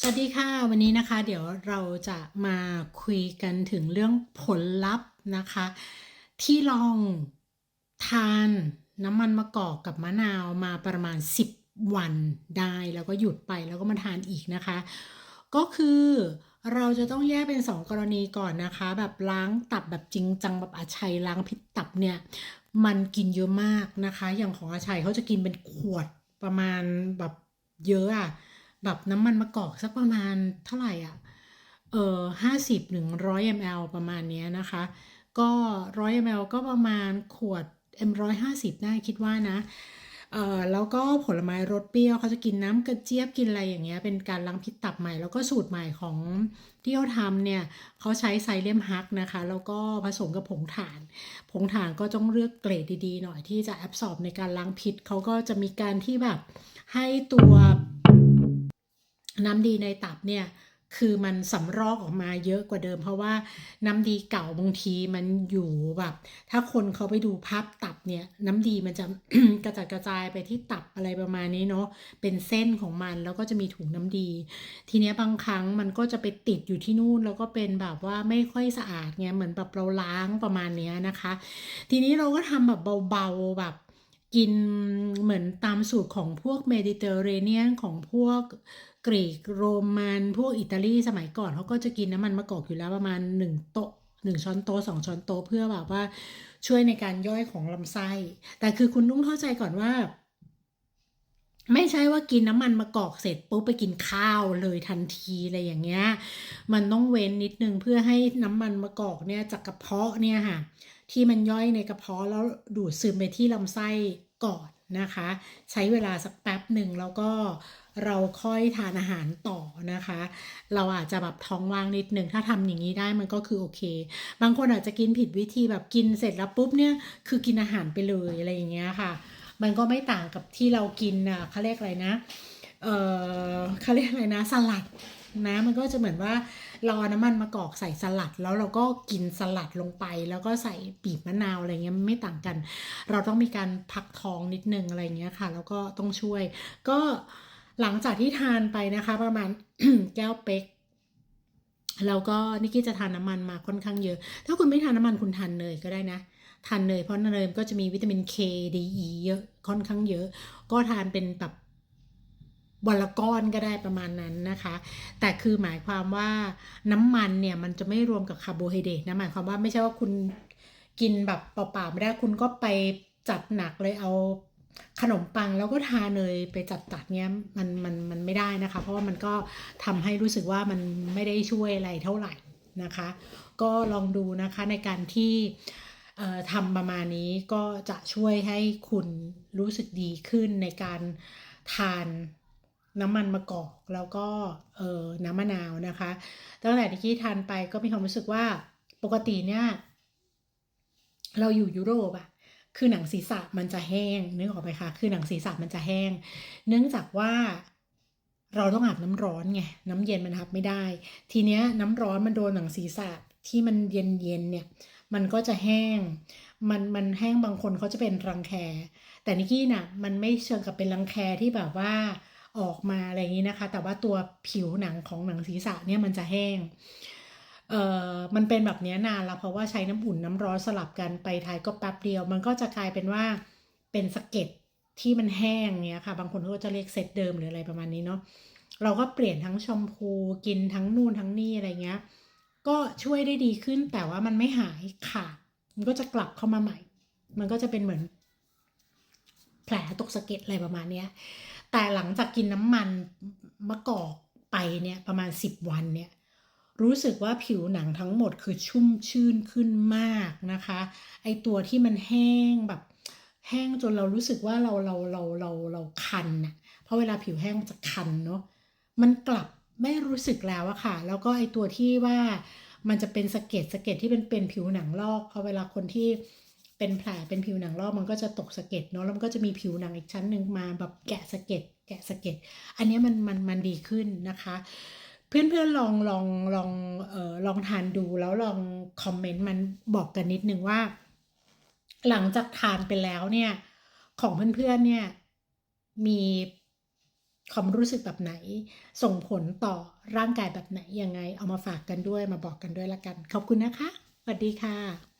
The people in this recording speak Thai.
สวัสดีค่ะวันนี้นะคะ เดี๋ยวเราจะมาคุยกันถึงเรื่องผลลัพธ์นะคะ ที่ลองทานน้ำมันมะกอกกับมะนาวมาประมาณ 10 วันได้แล้วก็หยุดไปแล้วก็มาทานอีกนะคะ ก็คือเราจะต้องแยกเป็น 2 กรณีก่อนนะคะ แบบล้างตับแบบจริงจังแบบอาชัยล้างพิษตับเนี่ยมันกินเยอะมากนะคะ อย่างของอาชัยเขาจะกินเป็นขวดประมาณแบบเยอะอะ แบบน้ำมันมะกอกสักประมาณเท่าไหร่อะเออห้าสิบหนึ่งร้อยมลประมาณนี้นะคะ ก็ร้อยมลก็ประมาณขวด M ร้อยห้าสิบได้คิดว่านะเอ่อแล้วก็ผลไม้รสเปรี้ยวเขาจะกินน้ำกระเจี๊ยบกินอะไรอย่างเงี้ยเป็นการล้างพิษตับใหม่ แล้วก็สูตรใหม่ของที่เขาทำเนี่ยเขาใช้ไซเลมฮักนะคะ แล้วก็ผสมกับผงถ่าน ผงถ่านก็ต้องเลือกเกรดดีๆ หน่อยที่จะแอบสอบในการล้างพิษเขาก็จะมีการที่แบบให้ตัว น้ำดีในตับเนี่ยคือมันสำรอกออกมาเยอะกว่าเดิม เพราะว่าน้ำดีเก่าบางทีมันอยู่แบบ ถ้าคนเขาไปดูภาพตับเนี่ย น้ำดีมันจะกระจัดกระจายไปที่ตับอะไรประมาณนี้เนาะเป็นเส้นของมันแล้วก็จะมีถุงน้ำดี ทีเนี้ยบางครั้งมันก็จะไปติดอยู่ที่นู่น แล้วก็เป็นแบบว่าไม่ค่อยสะอาดไงเหมือนแบบเราล้างประมาณเนี้ยนะคะ ทีนี้เราก็ทำแบบเบาๆแบบ กินเหมือนตามสูตรของพวกเมดิเตอร์เรเนียนของพวกกรีกโรมัน พวกอิตาลีสมัยก่อนเขาก็จะกินน้ำมันมะกอกอยู่แล้วประมาณ1โต๊ะ1ช้อนโต๊ะ2ช้อนโต๊ะเพื่อแบบว่าช่วยในการย่อยของลำไส้ แต่คือคุณต้องเข้าใจก่อนว่า ไม่ใช่ว่ากินน้ำมันมะกอกเสร็จปุ๊บไปกินข้าวเลยทันทีอะไรอย่างเงี้ย มันต้องเว้นนิดนึงเพื่อให้น้ำมันมะกอกเนี่ยจากกระเพาะเนี่ยค่ะ ที่มันย่อยในกระเพาะแล้วดูดซึมไปที่ลำไส้ก่อนนะคะ ใช้เวลาสักแป๊บหนึ่งแล้วก็เราค่อยทานอาหารต่อนะคะ เราอาจจะแบบท้องว่างนิดนึงถ้าทำอย่างนี้ได้มันก็คือโอเค บางคนอาจจะกินผิดวิธีแบบกินเสร็จแล้วปุ๊บเนี่ยคือกินอาหารไปเลยอะไรอย่างเงี้ยค่ะ มันก็ไม่ต่างกับที่เรากินอะเขาเรียกอะไรนะ เออเขาเรียกอะไรนะสลัด นะมันก็จะเหมือนว่าเราเอาน้ำมันมะกอกใส่สลัด แล้วเราก็กินสลัดลงไป แล้วก็ใส่ปีบมะนาวอะไรเงี้ยไม่ต่างกัน เราต้องมีการพักท้องนิดนึงอะไรเงี้ยค่ะ แล้วก็ต้องช่วย ก็หลังจากที่ทานไปนะคะ ประมาณแก้วเป๊กแล้วก็นิกกี้จะทานน้ำมันมาค่อนข้างเยอะ ถ้าคุณไม่ทานน้ำมันคุณทานเนยก็ได้นะทานเนยเพราะเนยก็จะมีวิตามิน K D E เยอะค่อนข้างเยอะ ก็ทานเป็นแบบ วันละก้อนก็ได้ประมาณนั้นนะคะ แต่คือหมายความว่าน้ำมันเนี่ยมันจะไม่รวมกับคาร์โบไฮเดรตนะหมายความว่าไม่ใช่ว่าคุณกินแบบเปล่าๆไม่ได้คุณก็ไปจัดหนักเลยเอาขนมปังแล้วก็ทาเนยไปจัดจัดๆเนี้ยมันมันมันไม่ได้นะคะ เพราะว่ามันก็ทำให้รู้สึกว่ามันไม่ได้ช่วยอะไรเท่าไหร่นะคะ ก็ลองดูนะคะในการที่ทำประมาณนี้ก็จะช่วยให้คุณรู้สึกดีขึ้นในการทาน น้ำมันมะกอกแล้วก็เออน้ำมะนาวนะคะ ตั้งแต่ที่ทานไปก็มีความรู้สึกว่าปกติเนี่ยเราอยู่ยุโรปอะคือหนังศีรษะมันจะแห้งนึกออกไหมคะ คือหนังศีรษะมันจะแห้ง เนื่องจากว่าเราต้องอาบน้ำร้อนไง น้ำเย็นมันอาบไม่ได้ ทีเนี้ยน้ำร้อนมันโดนหนังศีรษะที่มันเย็นเย็นเนี่ย มันก็จะแห้ง มันมันแห้งบางคนเขาจะเป็นรังแค แต่นิกกี้น่ะมันไม่เชิงกับเป็นรังแคที่แบบว่า ออกมาอะไรอย่างนี้นะคะ แต่ว่าตัวผิวหนังของหนังศีรษะเนี่ยมันจะแห้งเอ่อมันเป็นแบบนี้นานแล้วเพราะว่าใช้น้ำอุ่นน้ำร้อนสลับกันไปไทยก็แป๊บเดียว มันก็จะกลายเป็นว่าเป็นสะเก็ดที่มันแห้งเนี้ยค่ะ บางคนก็จะเรียกเซตเดิมหรืออะไรประมาณนี้เนาะเราก็เปลี่ยนทั้งชมพูกินทั้งนู่นทั้งนี่อะไรเงี้ยก็ช่วยได้ดีขึ้นแต่ว่ามันไม่หายขาดมันก็จะกลับเข้ามาใหม่ มันก็จะเป็นเหมือน แผลตกสะเก็ดอะไรประมาณเนี้ย แต่หลังจากกินน้ำมันมะกอกไปเนี่ยประมาณ 10 วันเนี่ยรู้สึกว่าผิวหนังทั้งหมดคือชุ่มชื่นขึ้นมากนะคะ ไอตัวที่มันแห้งแบบแห้งจนเรารู้สึกว่าเราเราเราเราเราคันนะเพราะเวลาผิวแห้งมันจะคันเนาะมันกลับไม่รู้สึกแล้วอะค่ะ แล้วก็ไอตัวที่ว่ามันจะเป็นสะเก็ดสะเก็ดที่เป็นเป็นผิวหนังลอกเพราะเวลาคนที่ เป็นแผลเป็นผิวหนังลอกมันก็จะตกสะเก็ดเนาะแล้วมันก็จะมีผิวหนังอีกชั้นหนึ่งมาแบบแกะสะเก็ดแกะสะเก็ดอันนี้มันมันมันดีขึ้นนะคะเพื่อนๆลองลองลองเอ่อลองทานดูแล้วลองคอมเมนต์มันบอกกันนิดนึงว่า หลังจากทานไปแล้วเนี่ย ของเพื่อนๆเนี่ยมีความรู้สึกแบบไหน ส่งผลต่อร่างกายแบบไหนยังไง เอามาฝากกันด้วยมาบอกกันด้วยละกัน ขอบคุณนะคะสวัสดีค่ะ